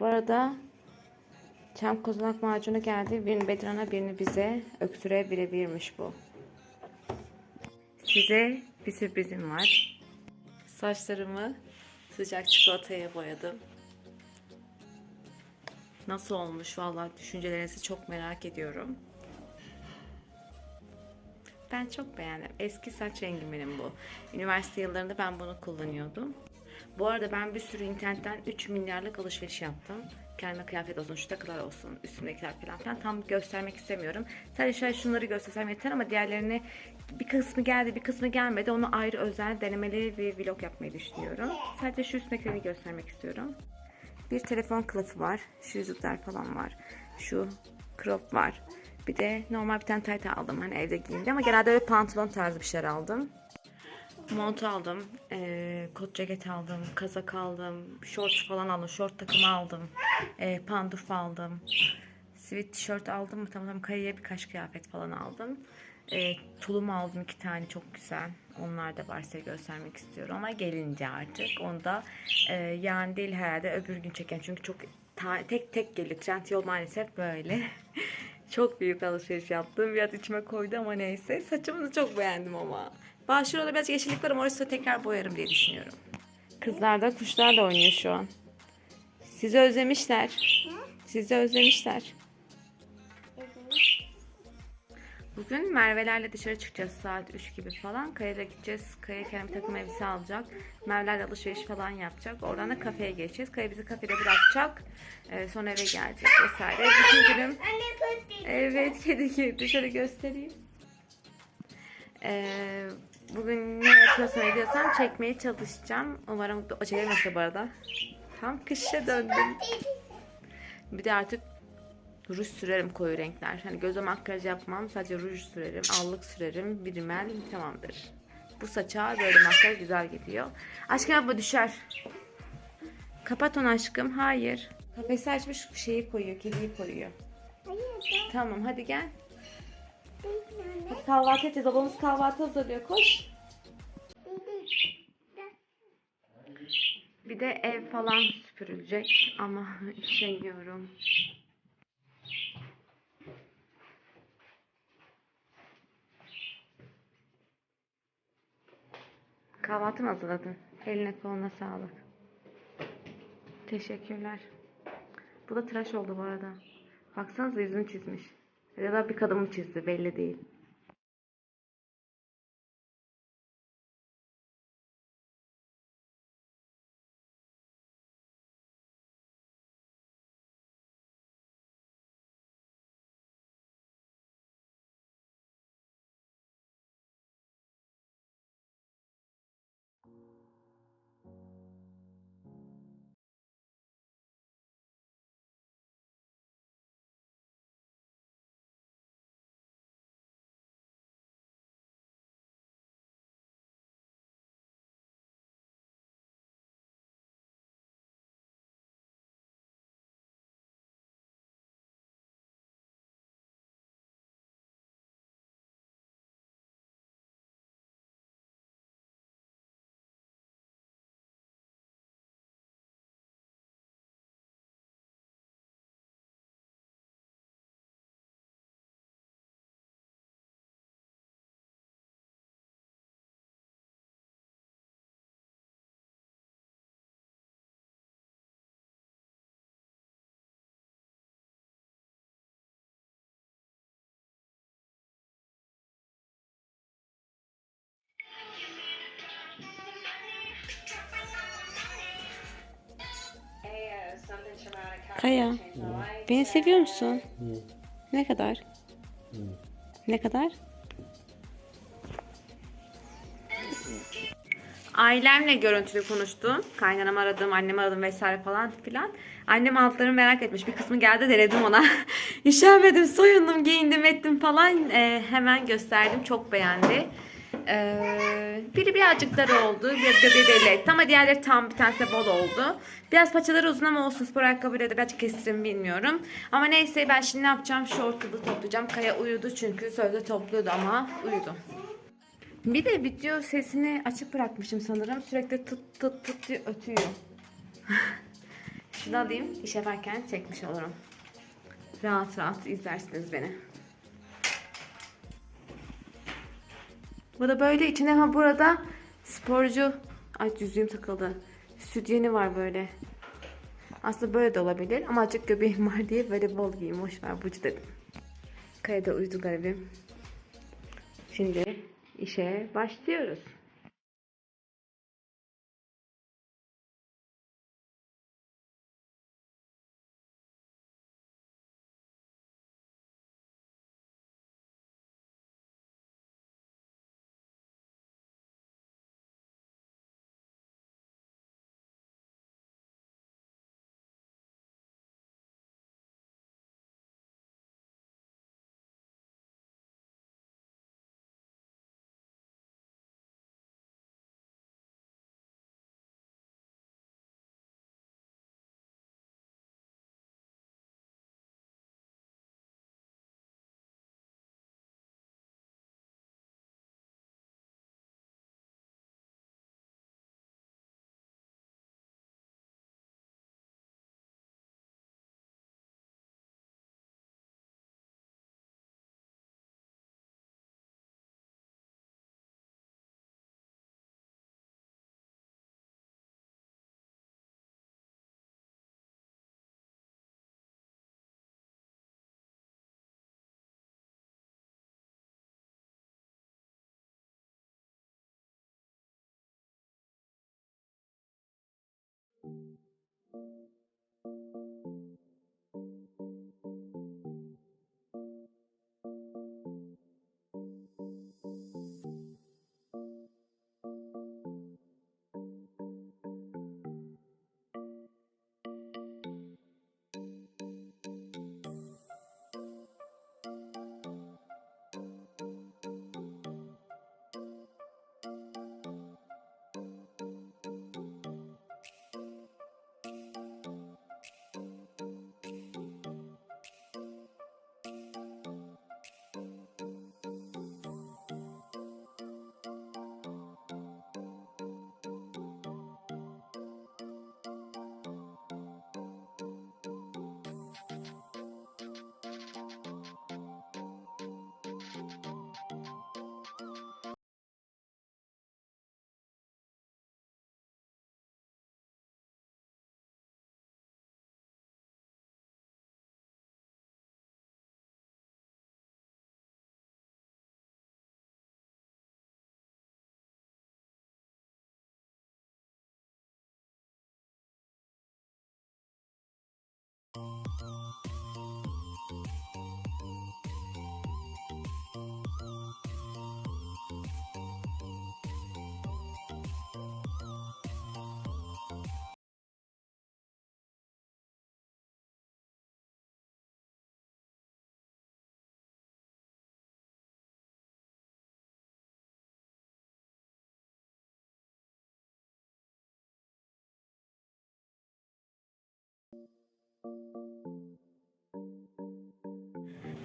Bu arada çam kozalak macunu geldi. Birini Bedran'a birini bize. Öksüre birebirmiş bu. Size bir sürprizim var. Saçlarımı sıcak çikolataya boyadım. Nasıl olmuş vallahi düşüncelerinizi çok merak ediyorum. Ben çok beğendim. Eski saç rengim benim bu. Üniversite yıllarında ben bunu kullanıyordum. Bu arada ben bir sürü internetten 3 milyarlık alışveriş yaptım. Kendime kıyafet olsun, şu takılar olsun, üstümdekiler falan filan. Tam göstermek istemiyorum. Sadece şunları göstersem yeter ama diğerlerini bir kısmı geldi, bir kısmı gelmedi. Onu ayrı özel denemeli bir vlog yapmayı düşünüyorum. Sadece şu üstümdekileri göstermek istiyorum. Bir telefon kılıfı var. Şu yüzükler falan var. Şu crop var. Bir de normal bir tane tayt aldım. Hani evde giyince ama genelde öyle pantolon tarzı bir şeyler aldım. Mont aldım. eee, kot ceket aldım. Kazak aldım. Şort falan aldım. Şort takımı aldım. eee, panduf aldım. Sweat tişört aldım mı? Tamam tamam kayaya birkaç kıyafet falan aldım. Eee, tulum aldım iki tane çok güzel. Onlar da var size göstermek istiyorum ama gelince artık. Onu da eee yarın değil herhalde öbür gün çeken. Çünkü çok ta- tek tek geliyor. Trendyol maalesef böyle. çok büyük alışveriş yaptım. Biraz içime koydu ama neyse. Saçımı da çok beğendim ama. Bazı şurada biraz yeşillik var ama orası da tekrar boyarım diye düşünüyorum. Kızlar da kuşlar da oynuyor şu an. Sizi özlemişler. Sizi özlemişler. Bugün Merve'lerle dışarı çıkacağız saat 3 gibi falan. Kaya'da gideceğiz. Kaya kendine bir takım elbise alacak. Merve'lerle alışveriş falan yapacak. Oradan da kafeye geçeceğiz. Kaya bizi kafede bırakacak. Ee, sonra eve gelecek vesaire. Bütün günüm... Evet kedi girdi. Şöyle göstereyim. Ee, bugün ne yapıyorsam ediyorsam çekmeye çalışacağım. Umarım o çekemezse bu arada. Tam kışa döndüm. Bir de artık ruj sürerim koyu renkler. Hani göze makyaj yapmam. Sadece ruj sürerim. Allık sürerim. Bir rimel tamamdır. Bu saça böyle makyaj güzel gidiyor. Aşkım abla düşer. Kapat onu aşkım. Hayır. Kafesi açmış şeyi koyuyor. Kediyi koyuyor. Hayır Tamam hadi gel. Hadi kahvaltı edeceğiz. Babamız kahvaltı hazırlıyor. Koş. Bir de ev falan süpürülecek ama üşeniyorum. Kahvaltı mı hazırladın? Eline koluna sağlık. Teşekkürler. Bu da tıraş oldu bu arada. Baksanıza yüzünü çizmiş. Ya da bir kadın mı çizdi belli değil. Kaya, beni seviyor musun? Ne kadar? Ne kadar? Ailemle görüntülü konuştum. Kaynanamı aradım, annemi aradım vesaire falan filan. Annem altlarını merak etmiş. Bir kısmı geldi denedim ona. İşemedim, soyundum, giyindim, ettim falan. Ee, hemen gösterdim. Çok beğendi. Ee, biri birazcık dar oldu. Biraz göbeği belli etti ama diğerleri tam bir tanesi bol oldu. Biraz paçaları uzun ama olsun spor ayakkabıyla da birazcık kestirim bilmiyorum. Ama neyse ben şimdi ne yapacağım? Şortumu toplayacağım. Kaya uyudu çünkü sözde topluyordu ama uyudu. Bir de video sesini açık bırakmışım sanırım. Sürekli tıt tıt tıt diye ötüyor. Şunu alayım. iş yaparken çekmiş olurum. Rahat rahat izlersiniz beni. Bu da böyle içine ha burada sporcu ay yüzüğüm takıldı. Sütyeni var böyle. Aslında böyle de olabilir ama azıcık göbeğim var diye böyle bol giyeyim. Hoş ver bucu dedim. Kayada uyudu garibim. Şimdi işe başlıyoruz. Thank you.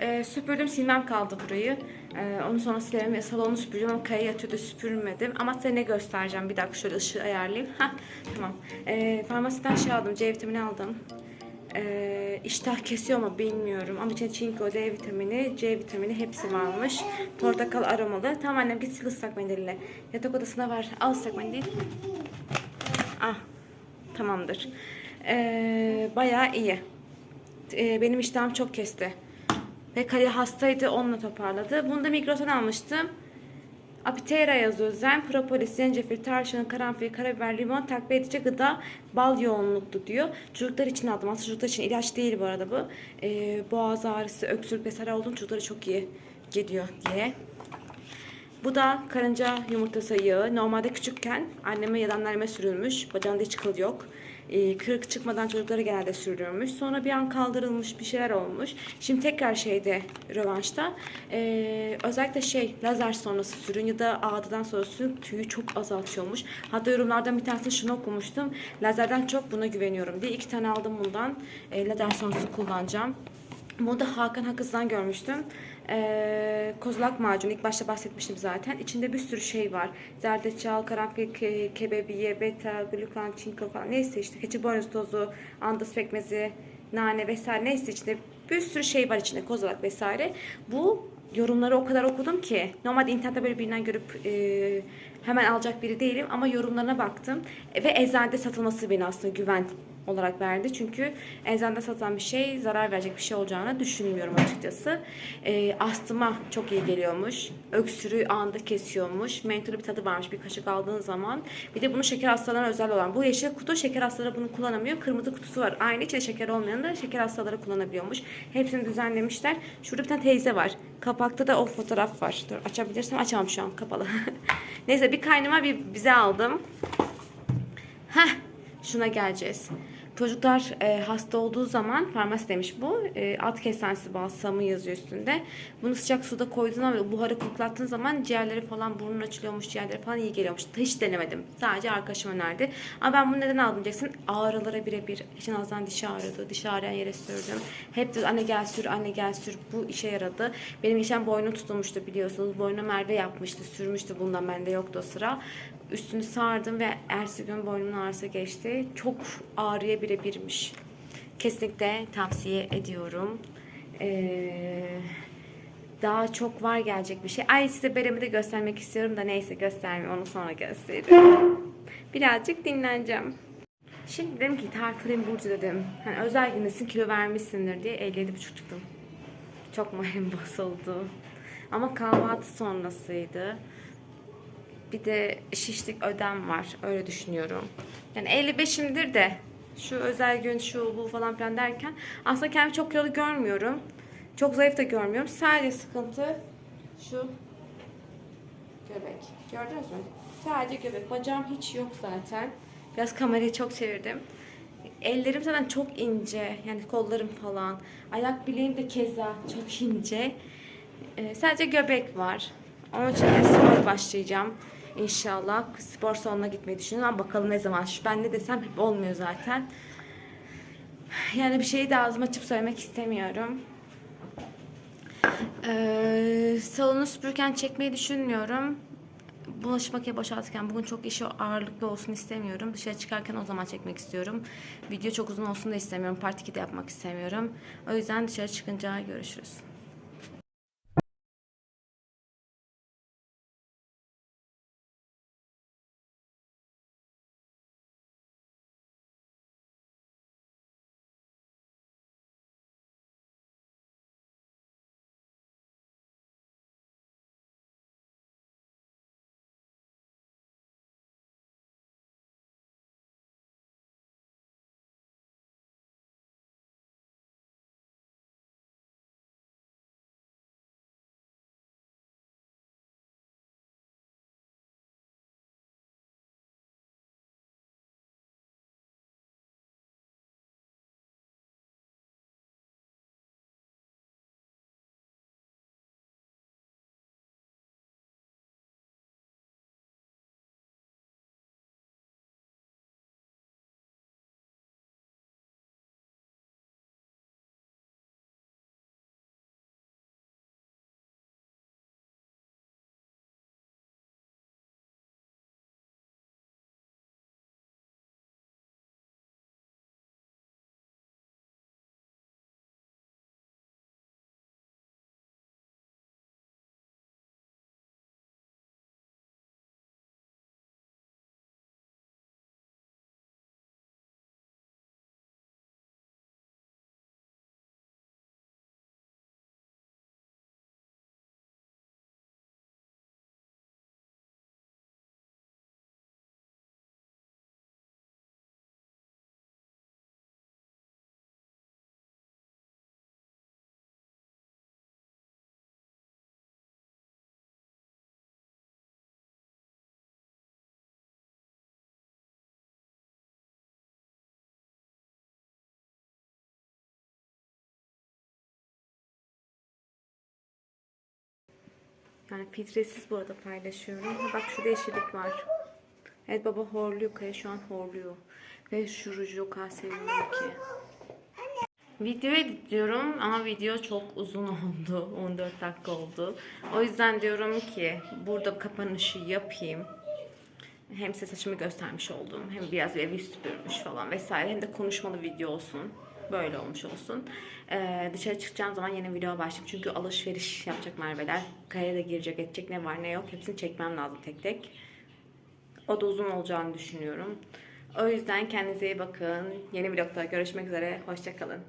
Ee, süpürdüm silmem kaldı burayı. Ee, onu sonra silerim. Salonu süpüreceğim ama kaya yatıyordu süpürmedim. Ama size ne göstereceğim. Bir dakika şöyle ışığı ayarlayayım. Hah, tamam. Ee, farmasiden şey aldım. C vitamini aldım. Ee, iştah kesiyor mu bilmiyorum. Ama içinde çinko, D vitamini, C vitamini hepsi varmış. Portakal aromalı. Tamam annem git sil ıslak mendille. Yatak odasına var. Al ıslak mendil. Ah tamamdır. Ee, bayağı iyi. Ee, benim iştahım çok kesti. Ve Kali hastaydı onunla toparladı. Bunu da Migros'tan almıştım. Apitera yazıyor. Zen, propolis, zencefil, tarçın, karanfil, karabiber, limon, takviye edici gıda, bal yoğunluklu diyor. Çocuklar için aldım. Aslında çocuklar için ilaç değil bu arada bu. Ee, boğaz ağrısı, öksürük vesaire olduğum çocuklara çok iyi geliyor diye. Bu da karınca yumurtası yağı. Normalde küçükken anneme ya da anneanneme sürülmüş. Bacağında hiç kıl yok. Ee, kırık çıkmadan çocuklara genelde sürülüyormuş. Sonra bir an kaldırılmış bir şeyler olmuş. Şimdi tekrar şeyde rövanşta. Ee, özellikle şey lazer sonrası sürün ya da ağdadan sonra sürün tüyü çok azaltıyormuş. Hatta yorumlardan bir tanesini şunu okumuştum. Lazerden çok buna güveniyorum diye. iki tane aldım bundan. Ee, lazer sonrası kullanacağım. Moda Hakan Hakız'dan görmüştüm. Ee, kozalak macunu ilk başta bahsetmiştim zaten. İçinde bir sürü şey var. Zerdeçal, karanfil, ke- kebebiye, beta, glukan, çinko falan neyse işte keçi boynuzu tozu, andız pekmezi, nane vesaire neyse içinde bir sürü şey var içinde kozalak vesaire. Bu yorumları o kadar okudum ki normalde internette böyle birinden görüp e, hemen alacak biri değilim ama yorumlarına baktım ve eczanede satılması beni aslında güven olarak verdi. Çünkü eczanede satılan bir şey zarar verecek bir şey olacağını düşünmüyorum açıkçası. E, astıma çok iyi geliyormuş. Öksürüğü anında kesiyormuş. Mentolü bir tadı varmış bir kaşık aldığın zaman. Bir de bunun şeker hastalarına özel olan. Bu yeşil kutu şeker hastaları bunu kullanamıyor. Kırmızı kutusu var. Aynı içinde şeker olmayan da şeker hastaları kullanabiliyormuş. Hepsini düzenlemişler. Şurada bir tane teyze var. Kapakta da o fotoğraf var. Dur açabilirsem açamam şu an kapalı. Neyse bir kaynıma bir bize aldım. Heh, şuna geleceğiz. Çocuklar e, hasta olduğu zaman farmasi demiş bu. E, at kestanesi balsamı yazıyor üstünde. Bunu sıcak suda koyduğun zaman ve buharı koklattığın zaman ciğerleri falan burnun açılıyormuş, ciğerleri falan iyi geliyormuş. Hiç denemedim. Sadece arkadaşım önerdi. Ama ben bunu neden aldım diyeceksin. Ağrılara birebir. İşin ağzından dişi ağrıyordu. Dişi ağrıyan yere sürdüm. Hep de anne gel sür, anne gel sür. Bu işe yaradı. Benim geçen boynum tutulmuştu biliyorsunuz. Boynuma Merve yapmıştı, sürmüştü. Bundan bende yoktu o sıra. Üstünü sardım ve ertesi gün boynumun ağrısı geçti. Çok ağrıya birebirmiş. Kesinlikle tavsiye ediyorum. Ee, daha çok var gelecek bir şey. Ay size beremi de göstermek istiyorum da neyse göstermiyorum. Onu sonra gösteririm. Birazcık dinleneceğim. Şimdi dedim ki tartılayım Burcu dedim. Hani özel gündesin kilo vermişsindir diye 57,5 çıktım. Çok moralim bozuldu. Ama kahvaltı sonrasıydı. Bir de şişlik ödem var. Öyle düşünüyorum. Yani 55'imdir de şu özel gün şu bu falan filan derken aslında kendimi çok kilolu görmüyorum. Çok zayıf da görmüyorum. Sadece sıkıntı şu göbek. Gördünüz mü? Sadece göbek. Bacağım hiç yok zaten. Biraz kamerayı çok çevirdim. Ellerim zaten çok ince. Yani kollarım falan. Ayak bileğim de keza çok ince. Ee, sadece göbek var. Onun için spor başlayacağım. İnşallah spor salonuna gitmeyi düşünüyorum ama bakalım ne zaman. Ben ne desem hep olmuyor zaten. Yani bir şeyi de ağzıma açıp söylemek istemiyorum. Ee, salonu süpürürken çekmeyi düşünmüyorum. Bulaşık makinesi boşaltırken bugün çok işi ağırlıklı olsun istemiyorum. Dışarı çıkarken o zaman çekmek istiyorum. Video çok uzun olsun da istemiyorum. Part 2 de yapmak istemiyorum. O yüzden dışarı çıkınca görüşürüz. Yani filtresiz bu arada paylaşıyorum. Bak şurada yeşillik var. Evet baba horluyor. Kaya şu an horluyor. Ve şu ruju o kadar seviyorum ki. Video editliyorum ama video çok uzun oldu. 14 dakika oldu. O yüzden diyorum ki burada kapanışı yapayım. Hem size saçımı göstermiş oldum. Hem biraz evi süpürmüş falan vesaire. Hem de konuşmalı video olsun. Böyle olmuş olsun. Ee, dışarı çıkacağım zaman yeni video başlayayım. Çünkü alışveriş yapacak Merve'ler. Kayaya da girecek edecek ne var ne yok. Hepsini çekmem lazım tek tek. O da uzun olacağını düşünüyorum. O yüzden kendinize iyi bakın. Yeni vlogda görüşmek üzere. Hoşçakalın.